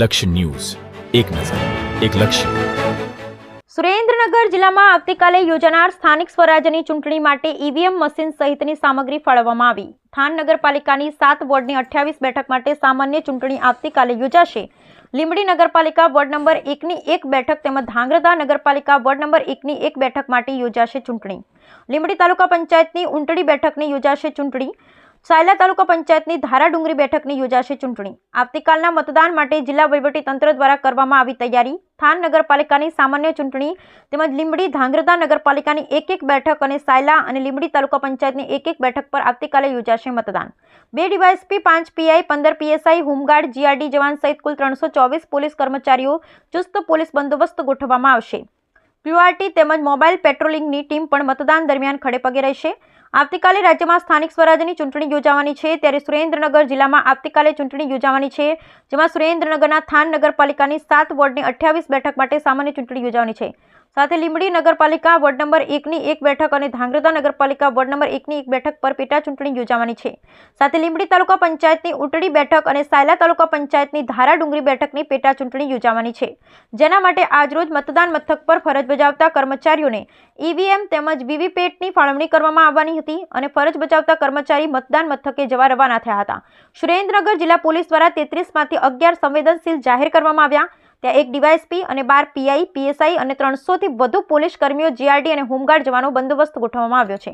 લક્ષ્ય ન્યૂઝ. એક નજર, એક લક્ષ્ય. સુરેન્દ્રનગર જિલ્લામાં આવતીકાલે યોજાનાર સ્થાનિક સ્વરાજ્યની ચૂંટણી માટે ઈવીએમ મશીન સહિતની સામગ્રી ફાળવવામાં આવી. થાન નગરપાલિકાની સાત વોર્ડની અઠ્યાવીસ બેઠક માટે સામાન્ય ચૂંટણી આવતીકાલે યોજાશે. લીંબડી નગરપાલિકા વોર્ડ નંબર એકની એક બેઠક તેમજ ધાંગ્રધા નગરપાલિકા વોર્ડ નંબર એકની એક બેઠક માટે યોજાશે ચૂંટણી. લીંબડી તાલુકા પંચાયતની ઉંટડી બેઠકની યોજાશે ચૂંટણી. સાયલા તાલુકા પંચાયતની ધારાડુંગરી બેઠકની યોજાશે ચૂંટણી. આવતીકાલના મતદાન માટે જિલ્લા વહીવટીતંત્ર દ્વારા કરવામાં આવી તૈયારી. થાન નગરપાલિકાની સામાન્ય ચૂંટણી તેમજ લીંબડી ધાંગ્રધા નગરપાલિકાની એક એક બેઠક અને સાયલા અને લીંબડી તાલુકા પંચાયતની એક એક બેઠક પર આવતીકાલે યોજાશે મતદાન. બે ડીવાયએસપી, પાંચ પીઆઈ, પંદર પીએસઆઈ, હોમગાર્ડ, જીઆરડી જવાન સહિત કુલ ત્રણસો ચોવીસ પોલીસ કર્મચારીઓ ચુસ્ત પોલીસ બંદોબસ્ત ગોઠવવામાં આવશે. ક્યુઆરટી તેમજ મોબાઈલ પેટ્રોલિંગની ટીમ પણ મતદાન દરમિયાન ખડેપગે રહેશે. આવતીકાલે રાજ્યમાં સ્થાનિક સ્વરાજ્યની ચૂંટણી યોજાવાની છે. ત્યારે સુરેન્દ્રનગર જિલ્લામાં આવતીકાલે ચૂંટણી યોજાવાની છે, જેમાં સુરેન્દ્રનગરના થાન નગરપાલિકાની સાત વોર્ડની અઠ્યાવીસ બેઠક માટે સામાન્ય ચૂંટણી યોજાવાની છે. સાથે લીંબડી નગરપાલિકા વોર્ડ નંબર એકની એક બેઠક અને ધાંગ્રધા નગરપાલિકા વોર્ડ નંબર એકની એક બેઠક પર પેટા ચૂંટણી યોજાવાની છે. સાથે લીંબડી તાલુકા પંચાયતની ઉટડી બેઠક અને સાયલા તાલુકા પંચાયતની ધારાડુંગરી બેઠકની પેટા ચૂંટણી યોજાવાની છે. જેના માટે આજરોજ મતદાન મથક પર ફરજ બજાવતા કર્મચારીઓને ઈવીએમ તેમજ વીવીપેટની ફાળવણી કરવામાં આવવાની હતી અને ફરજ બજાવતા કર્મચારી મતદાન મથકે જવા રવાના થયા હતા. સુરેન્દ્રનગર જિલ્લા પોલીસ દ્વારા તેત્રીસમાંથી અગિયાર સંવેદનશીલ જાહેર કરવામાં આવ્યા. ત્યાં એક ડીવાયએસપી અને બાર પીઆઈ, પીએસઆઈ અને ત્રણસોથી વધુ પોલીસ કર્મીઓ, જીઆરડી અને હોમગાર્ડ જવાનો બંદોબસ્ત ગોઠવવામાં આવ્યો છે.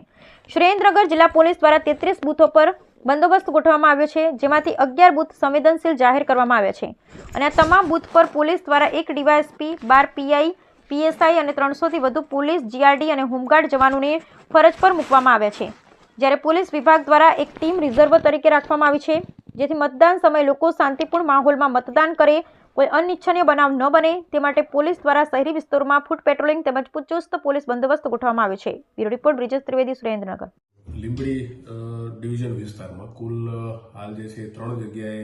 સુરેન્દ્રનગર જિલ્લા પોલીસ દ્વારા તેત્રીસ બૂથો પર બંદોબસ્ત ગોઠવવામાં આવ્યો છે, જેમાંથી અગિયાર બૂથ સંવેદનશીલ જાહેર કરવામાં આવ્યા છે. અને આ તમામ બૂથ પર પોલીસ દ્વારા એક ડીવાયએસપી, બાર પીઆઈ પીએસઆઈ અને ત્રણસોથી વધુ પોલીસ, જીઆરડી અને હોમગાર્ડ જવાનોને ફરજ પર મૂકવામાં આવ્યા છે. જ્યારે પોલીસ વિભાગ દ્વારા એક ટીમ રિઝર્વ તરીકે રાખવામાં આવી છે, જેથી મતદાન સમયે લોકો શાંતિપૂર્ણ માહોલમાં મતદાન કરે, કોઈ અનિચ્છનીય બનાવ ન બને, તે માટે પોલીસ દ્વારા શહેરી વિસ્તારોમાં ફૂટ પેટ્રોલિંગ તેમજ ચુસ્ત પોલીસ બંદોબસ્ત ગોઠવવામાં આવ્યો છે. Bureau report, Brijesh Trivedi, Surendranagar. Limbdi division વિસ્તારમાં કુલ હાલ જે છે ત્રણ જગ્યાએ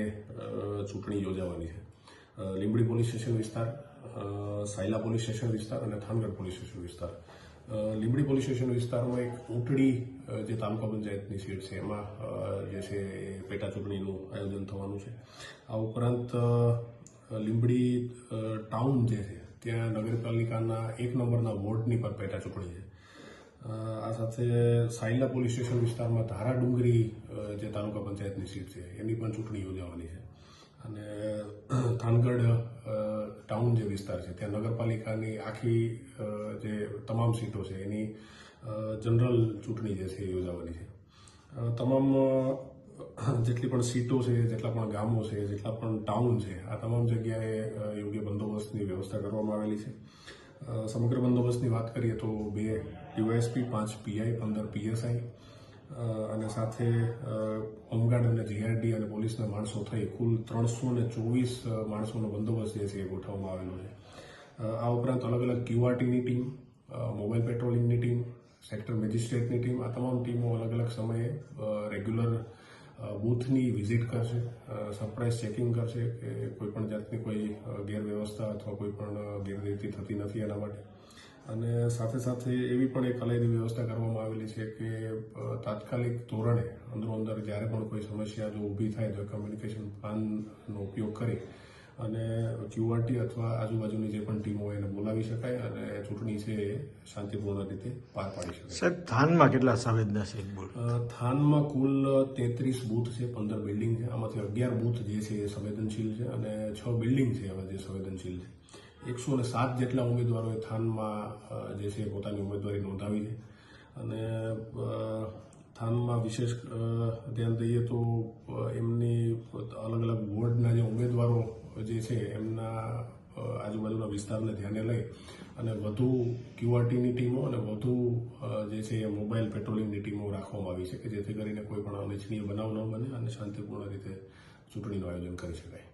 ચૂંટણી યોજાવાની છે. લીંબડી પોલીસ સ્ટેશન વિસ્તાર સાયલા પોલીસ સ્ટેશન વિસ્તાર અને થાનગઢ પોલીસ સ્ટેશન વિસ્તાર. લીંબડી પોલીસ સ્ટેશન વિસ્તારમાં એક ઊંટડી જે તાલુકા પંચાયતની સીટ છે, એમાં જે છે પેટા ચૂંટણીનું આયોજન થવાનું છે. આ ઉપરાંત લીંબડી ટાઉન જે છે, ત્યાં નગરપાલિકાના એક નંબરના વોર્ડની પર પેટા ચૂંટણી છે. આ સાથે સાયલા પોલીસ સ્ટેશન વિસ્તારમાં ધારા ડુંગરી જે તાલુકા પંચાયતની સીટ છે, એની પણ ચૂંટણી યોજાવાની છે. અને થાનગઢ ટાઉન જે વિસ્તાર છે, ત્યાં નગરપાલિકાની આખી જે તમામ સીટો છે, એની જનરલ ચૂંટણી જે છે એ યોજાવાની છે. તમામ જેટલી પણ સીટો છે, જેટલા પણ ગામો છે, જેટલા પણ ટાઉન છે, આ તમામ જગ્યાએ યોગ્ય બંદોબસ્તની વ્યવસ્થા કરવામાં આવેલી છે. સમગ્ર બંદોબસ્તની વાત કરીએ તો બે ડીવાયએસપી, પાંચ પીઆઈ, પંદર પીએસઆઈ અને સાથે હોમગાર્ડ અને જીઆરડી અને પોલીસના માણસો થઈ. કુલ ત્રણસો ને ચોવીસ માણસોનો બંદોબસ્ત જે છે એ ગોઠવવામાં આવેલો છે. આ ઉપરાંત અલગ અલગ ક્યુઆરટીની ટીમ મોબાઈલ પેટ્રોલિંગની ટીમ, સેક્ટર મેજિસ્ટ્રેટની ટીમ, આ તમામ ટીમો અલગ અલગ સમયે રેગ્યુલર બૂથની વિઝિટ કરશે સરપ્રાઇઝ ચેકિંગ કરશે કે કોઈપણ જાતની કોઈ ગેરવ્યવસ્થા અથવા કોઈ પણ ગેરરીતિ થતી નથી એના માટે. અને સાથે સાથે એવી પણ એક અલાયદી વ્યવસ્થા કરવામાં આવેલી છે કે તાત્કાલિક ધોરણે અંદરો અંદર જ્યારે પણ કોઈ સમસ્યા જો ઊભી થાય તો કમ્યુનિકેશન પ્લાનનો ઉપયોગ કરી અને ક્યુઆરટી અથવા આજુબાજુની જે પણ ટીમો હોય એને બોલાવી શકાય અને ચૂંટણી છે એ શાંતિપૂર્ણ રીતે પાર પાડી શકાય. સાહેબ થાનમાં કેટલા સંવેદનશીલ બોલ થાનમાં કુલ તેત્રીસ બૂથ છે પંદર બિલ્ડિંગ છે. આમાંથી અગિયાર બૂથ જે છે એ સંવેદનશીલ છે અને છ બિલ્ડિંગ છે એવા જે સંવેદનશીલ છે. એકસો ને સાત જેટલા ઉમેદવારોએ થાનમાં જે છે પોતાની ઉમેદવારી નોંધાવી છે. અને થાનમાં વિશેષ ધ્યાન દઈએ તો એમની અલગ અલગ વોર્ડના જે ઉમેદવારો જે છે એમના આજુબાજુના વિસ્તારને ધ્યાને લઈ અને વધુ ક્યુઆરટીની ટીમો અને વધુ જે છે એ મોબાઈલ પેટ્રોલિંગની ટીમો રાખવામાં આવી છે કે જેથી કરીને કોઈ પણ અનિચ્છનીય બનાવ ન બને અને શાંતિપૂર્ણ રીતે ચૂંટણીનું આયોજન કરી શકાય.